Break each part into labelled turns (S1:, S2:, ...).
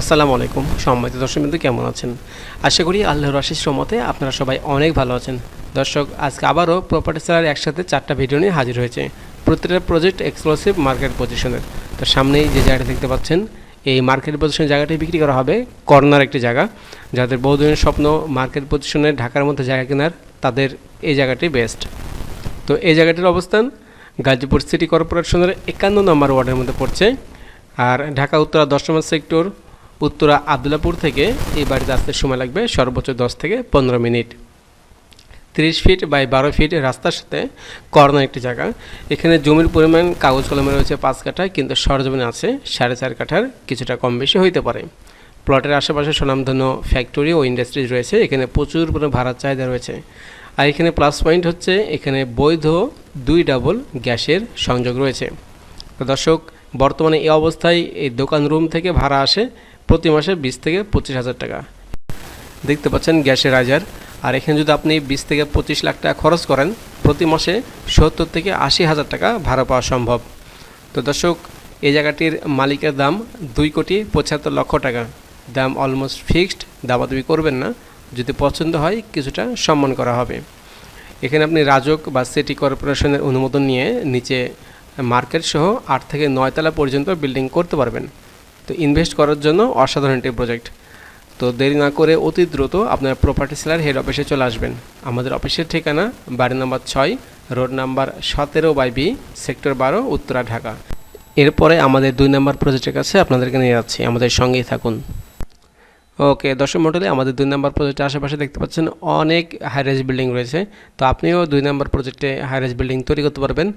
S1: আসসালামু আলাইকুম। সম্মানিত দর্শক বিন্দু কেমন আছেন? আশা করি আল্লাহর আশিস রহমতে আপনারা সবাই অনেক ভালো আছেন। দর্শক, আজকে আবারও প্রপার্টি সেলার একসাথে চারটা ভিডিও নিয়ে হাজির হয়েছে। প্রতিটা প্রজেক্ট এক্সক্লুসিভ মার্কেট পজিশনের তো সামনেই যে জায়গাটা দেখতে পাচ্ছেন, এই মার্কেট পজিশনের জায়গাটি বিক্রি করা হবে। কর্নার একটি জায়গা। যাদের বহুদিনের স্বপ্ন মার্কেট পজিশনে ঢাকার মধ্যে জায়গা কেনার, তাদের এই জায়গাটি বেস্ট তো এই জায়গাটির অবস্থান গাজীপুর সিটি কর্পোরেশনের একান্ন নম্বর ওয়ার্ডের মধ্যে পড়ছে। আর ঢাকা, উত্তরা দশ নম্বর সেক্টর উত্তরা আবদুল্লাপুর থেকে এই বাড়িতে আসতে সময় লাগবে সর্বোচ্চ দশ থেকে পনেরো মিনিট। তিরিশ ফিট বাই বারো ফিট রাস্তার সাথে কর্নার একটি জায়গা। এখানে জমির পরিমাণ কাগজ কলমে রয়েছে পাঁচ কাঠা, কিন্তু সরজমিনে আছে সাড়ে চার কাঠার, কিছুটা কম বেশি হইতে পারে। প্লটের আশেপাশে সুনামধন্য ফ্যাক্টরি ও ইন্ডাস্ট্রিজ রয়েছে, এখানে প্রচুর পরিমাণে ভাড়ার চাহিদা রয়েছে। আর এখানে প্লাস পয়েন্ট হচ্ছে, এখানে বৈধ দুই ডাবল গ্যাসের সংযোগ রয়েছে। দর্শক, বর্তমানে এই অবস্থায় এই দোকান রুম থেকে ভাড়া আসে প্রতি মাসে বিশ থেকে পঁচিশ হাজার টাকা। দেখতে পাচ্ছেন গ্যাসের রাজার আর এখানে যদি আপনি বিশ থেকে পঁচিশ লাখ টাকা খরচ করেন, প্রতি মাসে সত্তর থেকে আশি হাজার টাকা ভাড়া পাওয়া সম্ভব। তো দর্শক, এই জায়গাটির মালিকের দাম দুই কোটি পঁচাত্তর লক্ষ টাকা। দাম অলমোস্ট ফিক্সড দাবাদাবি করবেন না। যদি পছন্দ হয়, কিছুটা সম্মান করা হবে। এখানে আপনি রাজক বা সিটি কর্পোরেশনের অনুমোদন নিয়ে নিচে মার্কেট সহ আট থেকে নয়তলা পর্যন্ত বিল্ডিং করতে পারবেন। তো ইনভেস্ট করার জন্য অসাধারণ একটি প্রজেক্ট তো দেরি না করে অতি দ্রুত আপনার প্রপার্টি সেলার হেড অফিসে চলে আসবেন। আমাদের অফিসের ঠিকানা বাড়ি নাম্বার ছয় রোড নাম্বার সতেরো বাই বি সেক্টর বারো, উত্তরা, ঢাকা। এরপরে আমাদের দুই নম্বর প্রজেক্টের কাছে আপনাদেরকে নিয়ে যাচ্ছি। আমাদের সঙ্গেই থাকুন। ওকে, দর্শক মন্ডলী, আমাদের দুই নম্বর প্রজেক্টের আশেপাশে দেখতে পাচ্ছেন অনেক হাইরাইজ বিল্ডিং রয়েছে। তো আপনিও দুই নম্বর প্রজেক্টে হাইরাইজ বিল্ডিং তৈরি করতে পারবেন।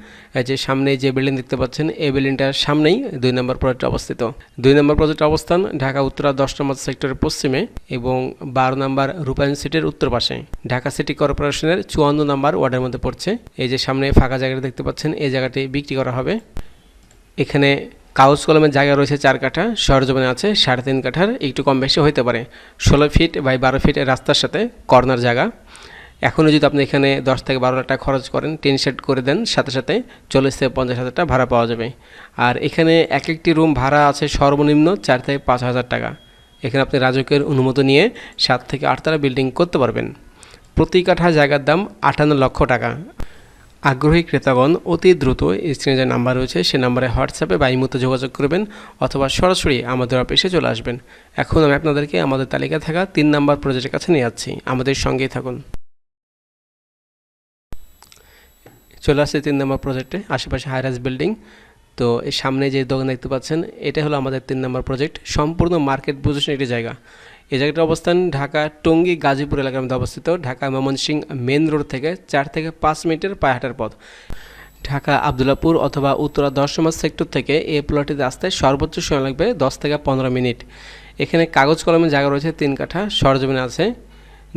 S1: যে সামনে যে বিল্ডিং দেখতে পাচ্ছেন, এই বিল্ডিংটার সামনেই দুই নম্বর প্রজেক্ট অবস্থিত। দুই নম্বর প্রজেক্ট অবস্থান ঢাকা উত্তরা দশ নম্বর সেক্টরের পশ্চিমে এবং বারো নম্বর রূপায়ণ সিটির উত্তর পাশে। ঢাকা সিটি কর্পোরেশনের চুয়ান্ন নম্বর ওয়ার্ডের মধ্যে পড়ছে। এই যে সামনে ফাঁকা জায়গাটা দেখতে পাচ্ছেন, এই জায়গাটি বিক্রি করা হবে। এখানে কাগজ কলমের জায়গা রয়েছে চার কাঠা, সরজমিনে আছে সাড়ে তিন কাঠার, একটু কম বেশি হতে পারে। ষোলো ফিট বাই বারো ফিটের রাস্তার সাথে কর্নার জায়গা। এখনও যদি আপনি এখানে দশ থেকে বারো লাখ টাকা খরচ করেন, টিন সেট করে দেন, সাথে সাথে চল্লিশ থেকে পঞ্চাশ হাজার টাকা ভাড়া পাওয়া যাবে। আর এখানে এক একটি রুম ভাড়া আছে সর্বনিম্ন চার থেকে পাঁচ হাজার টাকা। এখানে আপনি রাজকের অনুমতি নিয়ে সাত থেকে আটতলা বিল্ডিং করতে পারবেন। প্রতি কাঠা জায়গার দাম আটান্ন লক্ষ টাকা। আগ্রহী ক্রেতাগণ অতি দ্রুত স্ক্রিনে যে নাম্বার রয়েছে, সে নাম্বারে হোয়াটসঅ্যাপে বা যোগাযোগ করবেন অথবা সরাসরি আমাদের অফিসে চলে আসবেন। এখন আমি আপনাদেরকে আমাদের তালিকায় থাকা তিন নাম্বার প্রজেক্টের কাছে নিয়ে যাচ্ছি। আমাদের সঙ্গেই থাকুন। চলে আসছে তিন নম্বর প্রজেক্টে আশেপাশে হাইরাস বিল্ডিং তো সামনে যে দোকান দেখতে পাচ্ছেন এটা হলো আমাদের তিন নম্বর প্রজেক্ট সম্পূর্ণ মার্কেট পজিশন একটি জায়গা। এই জায়গাটার অবস্থান ঢাকা টঙ্গী গাজীপুর এলাকার মধ্যে অবস্থিত। ঢাকা ময়মনসিং মেন রোড থেকে চার থেকে পাঁচ মিনিটের পায়ে পথ। ঢাকা আবদুল্লাপুর অথবা উত্তরা দশ নম্বর সেক্টর থেকে এই প্লটিতে আসতে সর্বোচ্চ সময় লাগবে দশ থেকে পনেরো মিনিট। এখানে কাগজ কলমের জায়গা রয়েছে তিন কাঠা, সরজমিনে আছে।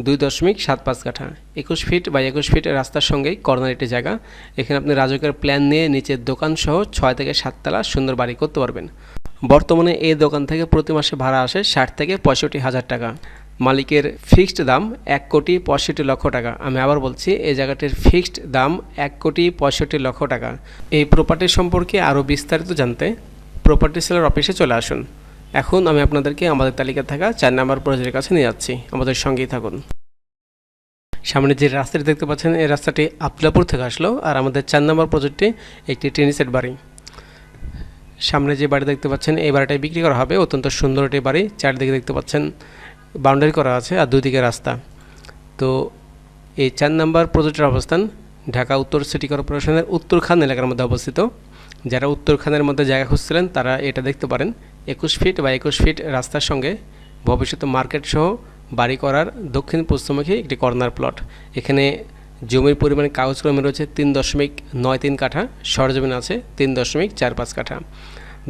S1: দুই দশমিক সাত পাঁচ কাঠা। একুশ ফিট বা একুশ ফিট রাস্তার সঙ্গেই কর্নার একটি জায়গা। এখানে আপনি রাজকের প্ল্যান নিয়ে নিচের দোকান সহ ছয় থেকে সাততলা সুন্দর বাড়ি করতে পারবেন। বর্তমানে এই দোকান থেকে প্রতি মাসে ভাড়া আসে ষাট থেকে পঁয়ষট্টি হাজার টাকা। মালিকের ফিক্সড দাম এক কোটি পঁয়ষট্টি লক্ষ টাকা। আমি আবার বলছি, এই জায়গাটির ফিক্সড দাম এক কোটি পঁয়ষট্টি লক্ষ টাকা। এই প্রপার্টি সম্পর্কে আরও বিস্তারিত জানতে প্রপার্টি সেলার অফিসে চলে আসুন। এখন আমি আপনাদেরকে আমাদের তালিকা থাকা চার নাম্বার প্রজেক্টের কাছে নিয়ে যাচ্ছি। আমাদের সঙ্গেই থাকুন। সামনে যে রাস্তাটি দেখতে পাচ্ছেন, এই রাস্তাটি আবদুল্লাপুর থেকে আসলো আর আমাদের চার নম্বর প্রজেক্টে একটি টেনিসের বাড়ি। সামনে যে বাড়ি দেখতে পাচ্ছেন, এই বাড়িটাই বিক্রি করা হবে। অত্যন্ত সুন্দর একটি বাড়ি, চারদিকে দেখতে পাচ্ছেন, বাউন্ডারি করা আছে আর দুদিকে রাস্তা। তো এই চার নাম্বার প্রজেক্টের অবস্থান ঢাকা উত্তর সিটি কর্পোরেশনের উত্তরখান এলাকার মধ্যে অবস্থিত। যারা উত্তরখানের মধ্যে জায়গা খুঁজছিলেন, তারা এটা দেখতে পারেন। একুশ ফিট বা একুশ ফিট রাস্তার সঙ্গে ভবিষ্যতে মার্কেট সহ বাড়ি করার দক্ষিণ পশ্চিমমুখী একটি কর্নার প্লট। এখানে জমির পরিমাণ কাগজ কলমে রয়েছে তিন দশমিক নয় তিন কাঠা, সরজমিন আছে তিন দশমিক চার পাঁচ কাঠা।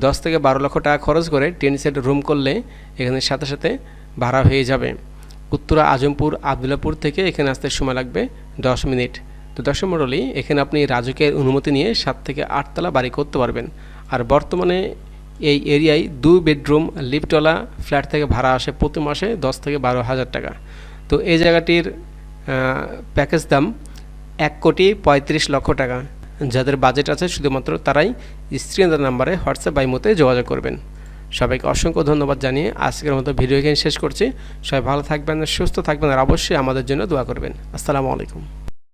S1: দশ থেকে বারো লক্ষ টাকা খরচ করে টেন সেট রুম করলে এখানে সাথে সাথে ভাড়া হয়ে যাবে। উত্তরা আজমপুর, আবদুল্লাপুর থেকে এখানে আসতে সময় লাগবে দশ মিনিট। তো দর্শক মণ্ডলী, এখানে আপনি রাজুকের অনুমতি নিয়ে সাত থেকে আটতলা বাড়ি করতে পারবেন। আর বর্তমানে এই এরিয়ায় দু বেডরুম, লিফটওয়ালা ফ্ল্যাট থেকে ভাড়া আসে প্রতি মাসে দশ থেকে বারো হাজার টাকা। তো এই জায়গাটির প্যাকেজ দাম এক কোটি পঁয়ত্রিশ লক্ষ টাকা। যাদের বাজেট আছে শুধুমাত্র তারাই স্ক্রিনের নাম্বারে হোয়াটসঅ্যাপ বাইমোতে যোগাযোগ করবেন। সবাইকে অসংখ্য ধন্যবাদ জানিয়ে আজকের মতো ভিডিও এখানে শেষ করছি। সবাই ভালো থাকবেন, সুস্থ থাকবেন, আর অবশ্যই আমাদের জন্য দোয়া করবেন। আসসালামু আলাইকুম।